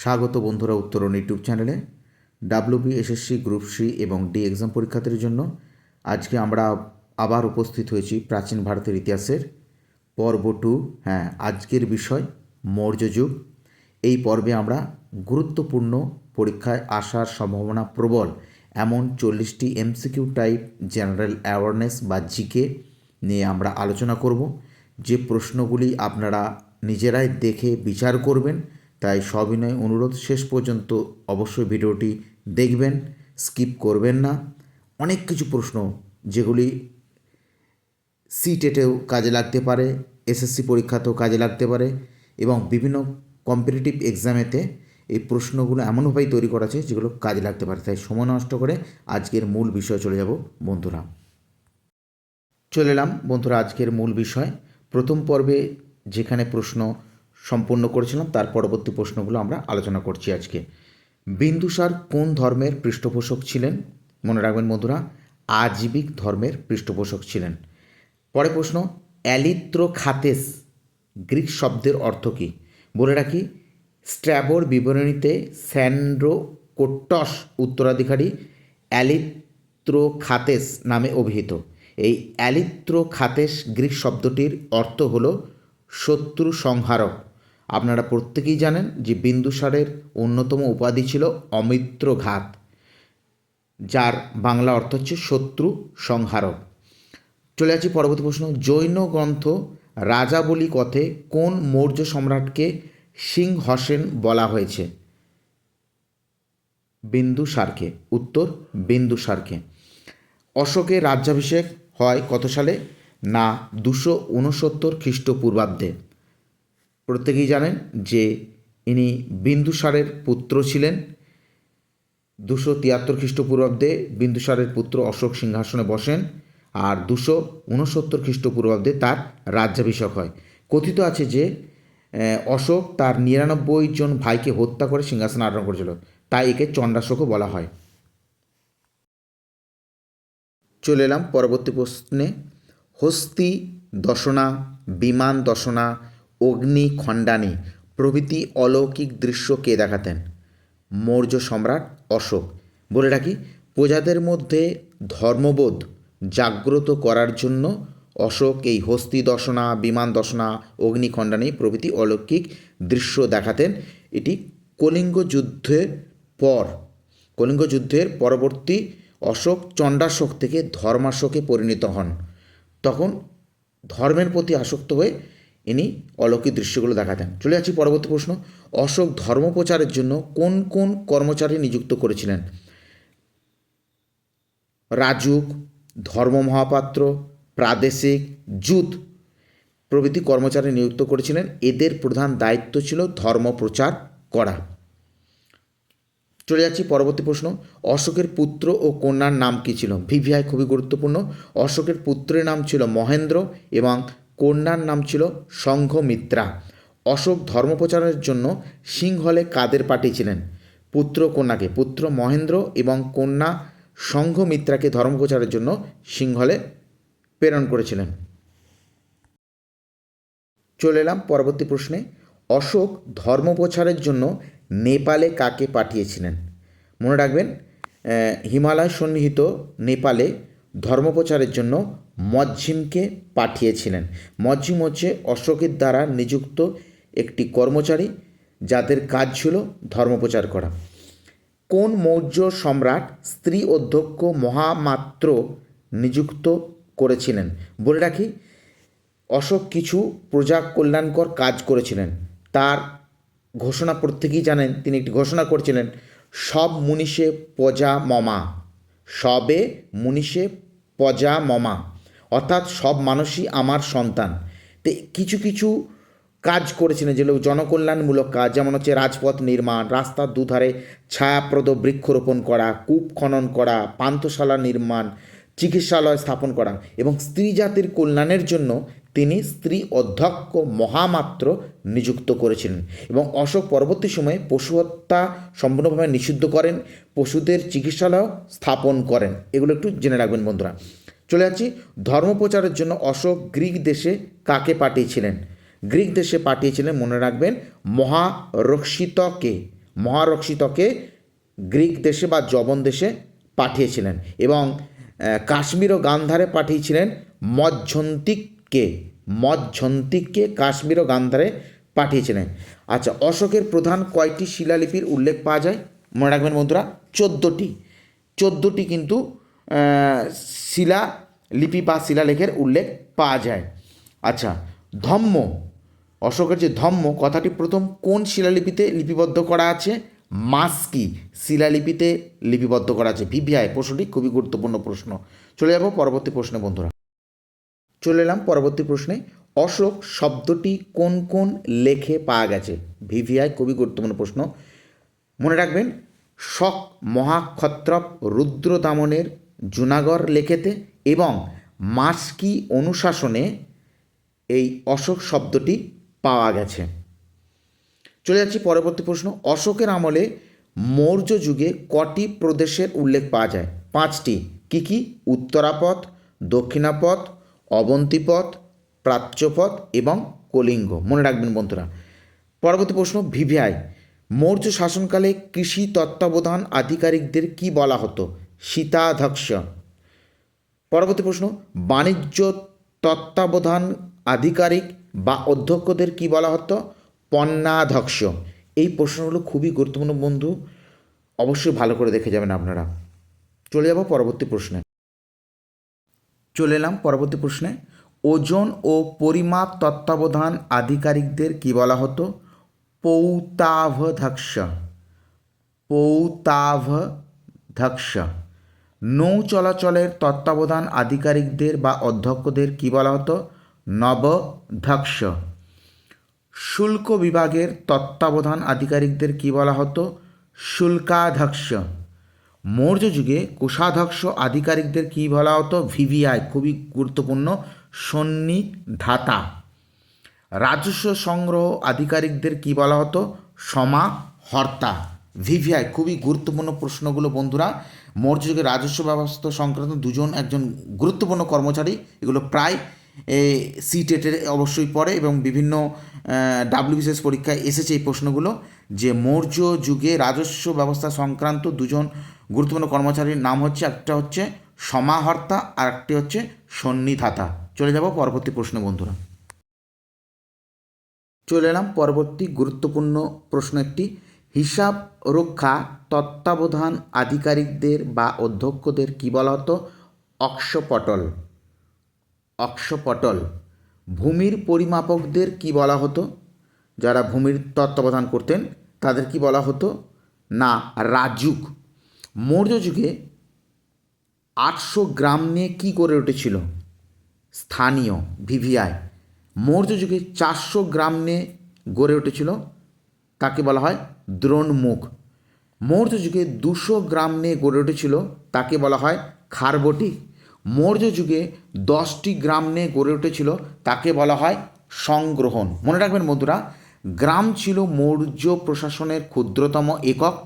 স্বাগত বন্ধুরা উত্তরণ ইউটিউব চ্যানেলে। ডাব্লিউবি এসএসসি গ্রুপ সি এবং ডি এক্সাম পরীক্ষার্থীর জন্য আজকে আমরা আবার উপস্থিত হয়েছি প্রাচীন ভারতের ইতিহাসের পর্ব টু হ্যাঁ আজকের বিষয় মৌর্য যুগ। এই পর্বে আমরা গুরুত্বপূর্ণ পরীক্ষায় আসার সম্ভাবনা প্রবল, এমন চল্লিশটি এমসিকিউ টাইপ, জেনারেল অ্যাওয়ারনেস বা জিকে নিয়ে আমরা আলোচনা করব। যে প্রশ্নগুলি আপনারা নিজেরাই দেখে বিচার করবেন তাই সবিনয় অনুরোধ শেষ পর্যন্ত অবশ্যই ভিডিওটি দেখবেন, স্কিপ করবেন না। অনেক কিছু প্রশ্ন যেগুলি সি টেটেও কাজে লাগতে পারে এসএসসি পরীক্ষাতেও কাজে লাগতে পারে এবং বিভিন্ন কম্পিটিটিভ এক্সামেতে এই প্রশ্নগুলো এমনভাবেই তৈরি করা আছে যেগুলো কাজে লাগতে পারে। তাই সময় নষ্ট করে আজকের মূল বিষয় চলে যাব বন্ধুরা। চলে এলাম বন্ধুরা আজকের মূল বিষয়। প্রথম পর্বে যেখানে প্রশ্ন সম্পূর্ণ করেছিলাম, তার পরবর্তী প্রশ্নগুলো আমরা আলোচনা করছি আজকে। বিন্দুসার কোন ধর্মের পৃষ্ঠপোষক ছিলেন? মনে রাখবেন বন্ধুরা, আজীবিক ধর্মের পৃষ্ঠপোষক ছিলেন। পরে প্রশ্ন অ্যালিত্রো খাতেস গ্রিক শব্দের অর্থ কী? বলে রাখি, স্ট্র্যাবোর বিবরণীতে স্যান্ড্রোকোটস উত্তরাধিকারী অ্যালিত্রো খাতেস নামে অভিহিত। এই অ্যালিত্রো খাতেস গ্রিক শব্দটির অর্থ হল শত্রু সংহারক। আপনারা প্রত্যেকেই জানেন যে বিন্দুসারের অন্যতম উপাধি ছিল অমিত্রঘাত যার বাংলা অর্থ হচ্ছে শত্রু সংহারক। চলে যাচ্ছি পরবর্তী প্রশ্ন। জৈন গ্রন্থ রাজাবলি কথে কোন মৌর্য সম্রাটকে সিংহসেন বলা হয়েছে? বিন্দুসারকে উত্তর বিন্দুসারকে অশোকের রাজ্যাভিষেক হয় কত সালে? না, দুশো উনসত্তর খ্রিস্টপূর্বাব্দে। প্রত্যেকেই জানেন যে ইনি বিন্দুসারের পুত্র ছিলেন। দুশো তিয়াত্তর খ্রিস্টপূর্বাব্দে বিন্দুসারের পুত্র অশোক সিংহাসনে বসেন আর দুশো উনসত্তর খ্রিস্টপূর্বাব্দে তার রাজ্যাভিষেক হয়। কথিত আছে যে অশোক তার নিরানব্বই জন ভাইকে হত্যা করে সিংহাসনে আরোহণ করেছিল। তাই একে চণ্ডাশোকও বলা হয়। চলে এলাম পরবর্তী প্রশ্নে। হস্তি দশনা, বিমান দশনা অগ্নি খণ্ডানি প্রভৃতি অলৌকিক দৃশ্য কে দেখাতেন। মৌর্য সম্রাট অশোক, বলে রাখি প্রজাদের মধ্যে ধর্মবোধ জাগ্রত করার জন্য অশোক এই হস্তি দর্শনা, বিমান দর্শনা অগ্নিখণ্ডানী প্রভৃতি অলৌকিক দৃশ্য দেখাতেন। এটি কলিঙ্গ যুদ্ধের পর, কলিঙ্গ যুদ্ধের পরবর্তী অশোক চণ্ডাশোক থেকে ধর্মাশোকে পরিণত হন। তখন ধর্মের প্রতি আসক্ত হয়ে ইনি অলৌকিক দৃশ্যগুলো দেখাতেন। চলে যাচ্ছি পরবর্তী প্রশ্ন। অশোক ধর্ম প্রচারের জন্য কোন কোন কর্মচারী নিযুক্ত করেছিলেন? রাজুক, ধর্ম মহাপাত্র, প্রাদেশিক, জুত প্রভৃতি কর্মচারী নিযুক্ত করেছিলেন। এদের প্রধান দায়িত্ব ছিল ধর্ম প্রচার করা। চলে যাচ্ছি পরবর্তী প্রশ্ন। অশোকের পুত্র ও কন্যার নাম কী ছিল? ভিভিআই খুবই গুরুত্বপূর্ণ। অশোকের পুত্রের নাম ছিল মহেন্দ্র এবং কন্যার নাম ছিল সংঘমিত্রা। অশোক ধর্মপ্রচারের জন্য সিংহলে কাদের পাঠিয়েছিলেন পুত্র কন্যাকে, পুত্র মহেন্দ্র এবং কন্যা সংঘমিত্রাকে ধর্মপ্রচারের জন্য সিংহলে প্রেরণ করেছিলেন। চলে এলাম পরবর্তী প্রশ্নে। অশোক ধর্মপ্রচারের জন্য নেপালে কাকে পাঠিয়েছিলেন? মনে রাখবেন হিমালয় সন্নিহিত নেপালে ধর্মপ্রচারের জন্য মজ্জিমকে পাঠিয়েছিলেন। মজ্জিম হচ্ছে অশোকের দ্বারা নিযুক্ত একটি কর্মচারী যাদের কাজ ছিল ধর্মপ্রচার করা। কোন মৌর্য সম্রাট স্ত্রী অধ্যক্ষ মহামাত্র নিযুক্ত করেছিলেন? বলে রাখি, অশোক কিছু প্রজা কল্যাণকর কাজ করেছিলেন। তার ঘোষণা প্রত্যেকেই জানেন, তিনি একটি ঘোষণা করেছিলেন, সব মুনিষে পজা মমা। সবে মুনিষে পজা মমা। অর্থাৎ সব মানুষই আমার সন্তান। তো কিছু কিছু কাজ করেছিলেন যেগুলো জনকল্যাণমূলক কাজ, যেমন হচ্ছে রাজপথ নির্মাণ, রাস্তার দুধারে ছায়াপ্রদ বৃক্ষরোপণ করা, কূপ খনন করা, পান্থশালা নির্মাণ, চিকিৎসালয় স্থাপন করা এবং স্ত্রী জাতির কল্যাণের জন্য তিনি স্ত্রী অধ্যক্ষ মহামাত্র নিযুক্ত করেছিলেন এবং অশোক পরবর্তী সময়ে পশু হত্যা সম্পূর্ণভাবে নিষিদ্ধ করেন, পশুদের চিকিৎসালয় স্থাপন করেন। এগুলো একটু জেনে রাখবেন বন্ধুরা। চলে যাচ্ছি। ধর্মপ্রচারের জন্য অশোক গ্রিক দেশে কাকে পাঠিয়েছিলেন? গ্রিক দেশে পাঠিয়েছিলেন, মনে রাখবেন, মহারক্ষিতকে। মহারক্ষিতকে গ্রিক দেশে বা জবন দেশে পাঠিয়েছিলেন এবং কাশ্মীর ও গান্ধারে পাঠিয়েছিলেন মজ্জন্তিককে মজ্জন্তিককে কাশ্মীর ও গান্ধারে পাঠিয়েছিলেন। আচ্ছা অশোকের প্রধান কয়টি শিলালিপির উল্লেখ পাওয়া যায়? মনে রাখবেন বন্ধুরা, চোদ্দোটি। চোদ্দোটি কিন্তু শিলা, লিপি বা শিলালেখের উল্লেখ পাওয়া যায়। আচ্ছা ধম্ম, অশোকের যে ধম্ম, কথাটি প্রথম কোন শিলালিপিতে লিপিবদ্ধ করা আছে? মাস্কি, শিলালিপিতে লিপিবদ্ধ করা আছে। ভিভিআই, প্রশ্নটি খুবই গুরুত্বপূর্ণ প্রশ্ন। চলে যাব পরবর্তী প্রশ্নে, বন্ধুরা। চলে এলাম পরবর্তী প্রশ্নে। অশোক শব্দটি কোন কোন লেখে পাওয়া গেছে? ভিভিআই, খুবই গুরুত্বপূর্ণ প্রশ্ন। মনে রাখবেন, শক, মহাক্ষত্রপ, রুদ্রদামনের জুনাগড় লেখেতে এবং মাস্কি অনুশাসনে এই অশোক শব্দটি পাওয়া গেছে। চলে যাচ্ছি পরবর্তী প্রশ্ন। অশোকের আমলে মৌর্য যুগে কটি প্রদেশের উল্লেখ পাওয়া যায়? পাঁচটি। কি কি? উত্তরাপথ, দক্ষিণাপথ, অবন্তিপথ, প্রাচ্যপথ এবং কলিঙ্গ। মনে রাখবেন বন্ধুরা। পরবর্তী প্রশ্ন, ভিভিআই। মৌর্য শাসনকালে কৃষি তত্ত্বাবধান আধিকারিকদের কি বলা হতো? সীতাধ্যক্ষ। পরবর্তী প্রশ্ন, বাণিজ্য তত্ত্বাবধান আধিকারিক বা অধ্যক্ষদের কি বলা হতো? পণ্যাধ্যক্ষ। এই প্রশ্নগুলো খুবই গুরুত্বপূর্ণ, বন্ধু। অবশ্যই ভালো করে দেখে যাবেন আপনারা। চলে যাব পরবর্তী প্রশ্নে। চলে এলাম পরবর্তী প্রশ্নে। ওজন ও পরিমাপ তত্ত্বাবধান আধিকারিকদের কি বলা হতো? পৌতাভধক্ষ পৌতাভধক্ষ নৌ চলাচলের তত্ত্বাবধান আধিকারিকদের বা অধ্যক্ষদের কি বলা হতো? নবধক্ষ শুল্ক বিভাগের তত্ত্বাবধান আধিকারিকদের কি বলা হতো? শুল্কাধ্যক্ষ। মৌর্য যুগে কোষাধ্যক্ষ আধিকারিকদের কি বলা হতো? ভিভিআই, খুবই গুরুত্বপূর্ণ সন্নিধাতা। রাজস্ব সংগ্রহ আধিকারিকদের কি বলা হতো? সমাহর্তা। ভিভিআই, খুবই গুরুত্বপূর্ণ প্রশ্নগুলো বন্ধুরা। মৌর্য যুগে রাজস্ব ব্যবস্থা সংক্রান্ত দুজন একজন গুরুত্বপূর্ণ কর্মচারী, এগুলো প্রায় সি টেটের অবশ্যই পড়ে এবং বিভিন্ন ডাব্লিউবিসিএস পরীক্ষায় এসেছে এই প্রশ্নগুলো যে মৌর্য যুগে রাজস্ব ব্যবস্থা সংক্রান্ত দুজন গুরুত্বপূর্ণ কর্মচারীর নাম হচ্ছে, একটা হচ্ছে সমাহর্তা আর একটি হচ্ছে সন্নিধাতা। চলে যাব পরবর্তী প্রশ্ন বন্ধুরা। চলে এলাম পরবর্তী গুরুত্বপূর্ণ প্রশ্ন একটি। হিসাব, রক্ষা, তত্ত্বাবধান আধিকারিকদের বা অধ্যক্ষদের কী বলা হতো? অক্ষপটল। অক্ষপটল। ভূমির পরিমাপকদের কি বলা হতো? যারা ভূমির তত্ত্বাবধান করতেন, তাদের কি বলা হতো? না, রাজুক। মৌর্য যুগে আটশো গ্রাম নিয়ে কী করে উঠেছিল? স্থানীয়, ভিভিআই। মৌর্য যুগে চারশো গ্রাম নিয়ে গড়ে উঠেছিল, তাকে বলা হয় দ্রোণমুখ। মৌর্য যুগে দুশো গ্রাম নিয়ে গড়ে উঠেছিল তাকে বলা হয় খারবটি। মৌর্য যুগে দশটি গ্রাম নিয়ে গড়ে উঠেছিল তাকে বলা হয় সংগ্রহণ। মনে রাখবেন বন্ধুরা, গ্রাম ছিল মৌর্য প্রশাসনের ক্ষুদ্রতম একক।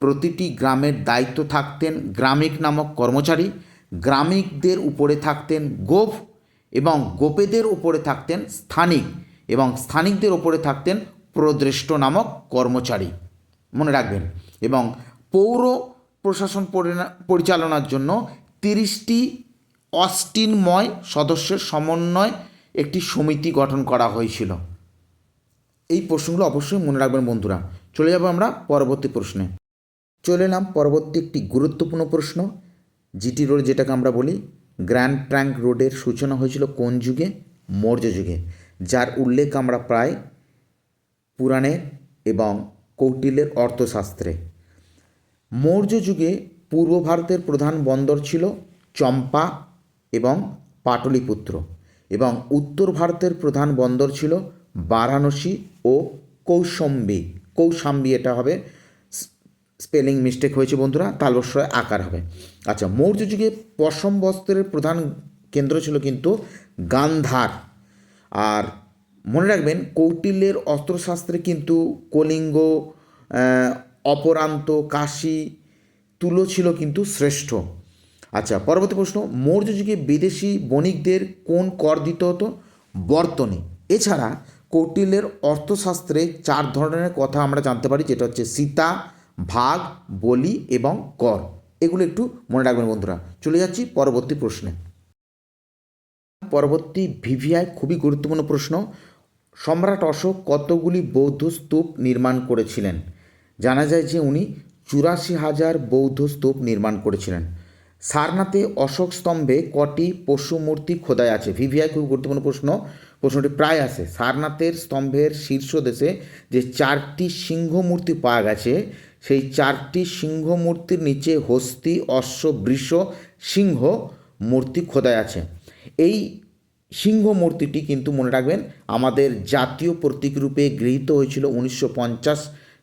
প্রতিটি গ্রামের দায়িত্ব থাকতেন গ্রামিক নামক কর্মচারী, গ্রামিকদের উপরে থাকতেন গোপ এবং গোপেদের উপরে থাকতেন স্থানিক এবং স্থানিকদের উপরে থাকতেন প্রদৃষ্ট নামক কর্মচারী। মনে রাখবেন। এবং পৌর প্রশাসন পরিচালনার জন্য তিরিশটি অস্টিনময় সদস্যের সমন্বয় একটি সমিতি গঠন করা হয়েছিল। এই প্রশ্নগুলো অবশ্যই মনে রাখবেন বন্ধুরা। চলে যাব আমরা পরবর্তী প্রশ্নে। চলে এলাম পরবর্তী একটি গুরুত্বপূর্ণ প্রশ্ন। জিটি রোড যেটাকে আমরা বলি, গ্র্যান্ড ট্র্যাঙ্ক রোডের সূচনা হয়েছিল কোন যুগে? মৌর্য যুগে। যার উল্লেখ আমরা প্রায় পুরাণে এবং কৌটিল্যের অর্থশাস্ত্রে। মৌর্য যুগে পূর্ব ভারতের প্রধান বন্দর ছিল চম্পা এবং পাটলিপুত্র এবং উত্তর ভারতের প্রধান বন্দর ছিল বারাণসী ও কৌশম্বী। কৌশাম্বী এটা হবে স্পেলিং মিস্টেক হয়েছে বন্ধুরা তালবস্বয় আকার হবে। আচ্ছা মৌর্য যুগে পশম বস্ত্রের প্রধান কেন্দ্র ছিল কিন্তু গান্ধার। আর মনে রাখবেন কৌটিল্যের অস্ত্রশাস্ত্রে কিন্তু কলিঙ্গ অপরান্ত, কাশি, তুলো ছিল কিন্তু শ্রেষ্ঠ। আচ্ছা পরবর্তী প্রশ্ন মৌর্য যুগে বিদেশি বণিকদের কোন কর দিতে হতো? বর্তনে। এছাড়া কৌটিল্যের অর্থশাস্ত্রে চার ধরনের কথা আমরা জানতে পারি, যেটা হচ্ছে সীতা, ভাগ, বলি এবং কর। এগুলো একটু মনে রাখবেন বন্ধুরা। চলে যাচ্ছি পরবর্তী প্রশ্নে। পরবর্তী ভিভিআই খুবই গুরুত্বপূর্ণ প্রশ্ন। সম্রাট অশোক কতগুলি বৌদ্ধ স্তূপ নির্মাণ করেছিলেন? জানা যায় যে উনি চুরাশি হাজার বৌদ্ধ স্তূপ নির্মাণ করেছিলেন। সারনাথে অশোক স্তম্ভে কটি পশু মূর্তি খোদাই আছে। ভিভিআই খুব গুরুত্বপূর্ণ প্রশ্ন। প্রশ্নটি প্রায় আসে। সারনাথের স্তম্ভের শীর্ষ দেশে যে চারটি সিংহ মূর্তি পাওয়া গেছে, সেই চারটি সিংহ মূর্তির নিচে হস্তি, অশ্ব, বৃষ, সিংহ মূর্তি খোদাই আছে। এই সিংহ মূর্তিটি কিন্তু মনে রাখবেন আমাদের জাতীয় প্রতীক রূপে গৃহীত হয়েছিল উনিশশো পঞ্চাশ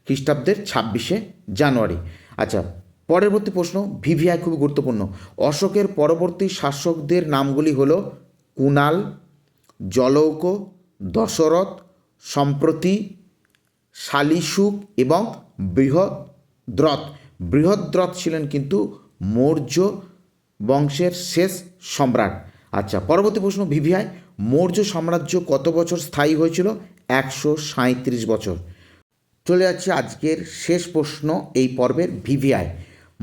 খ্রিস্টাব্দের ছাব্বিশে জানুয়ারি। আচ্ছা পরবর্তী প্রশ্ন ভিভিআই খুবই গুরুত্বপূর্ণ। অশোকের পরবর্তী শাসকদের নামগুলি হল কুণাল, জলৌক, দশরথ, সম্প্রতি শালিসুক এবং বৃহদ্রথ। বৃহদ্রথ ছিলেন কিন্তু মৌর্য বংশের শেষ সম্রাট। আচ্ছা পরবর্তী প্রশ্ন, ভিভিআই, মৌর্য সাম্রাজ্য কত বছর স্থায়ী হয়েছিল? একশো সাঁত্রিশ বছর। চলে যাচ্ছে আজকের শেষ প্রশ্ন এই পর্বের ভিভিআই।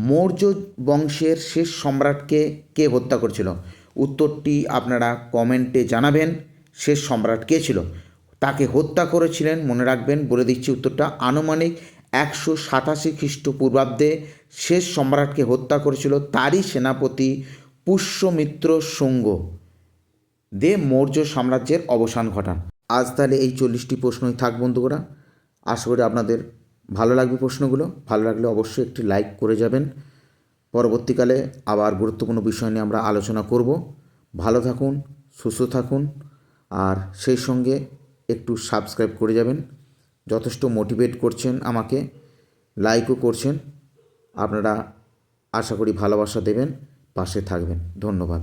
মৌর্য বংশের শেষ সম্রাটকে কে হত্যা করেছিল? উত্তরটি আপনারা কমেন্টে জানাবেন, শেষ সম্রাট কে ছিল? তাকে হত্যা করেছিলেন, মনে রাখবেন, বলে দিচ্ছি উত্তরটা, আনুমানিক একশো সাতাশি খ্রিস্টপূর্বাব্দে শেষ সম্রাটকে হত্যা করেছিল তারই সেনাপতি পুষ্যমিত্র শুঙ্গ। দে মৌর্য সাম্রাজ্যের অবসান ঘটান। আজ তাহলে এই চল্লিশটি প্রশ্নই থাক বন্ধুরা আশা করি আপনাদের ভালো লাগবে প্রশ্নগুলো। ভালো লাগলে অবশ্যই একটি লাইক করে যাবেন। পরবর্তীকালে আবার গুরুত্বপূর্ণ বিষয় নিয়ে আমরা আলোচনা করব। ভালো থাকুন, সুস্থ থাকুন, আর সেই সঙ্গে একটু সাবস্ক্রাইব করে যাবেন। যথেষ্ট মোটিভেট করছেন আমাকে লাইকও করছেন। আপনারা আশা করি ভালোবাসা দেবেন। পাশে থাকবেন। ধন্যবাদ।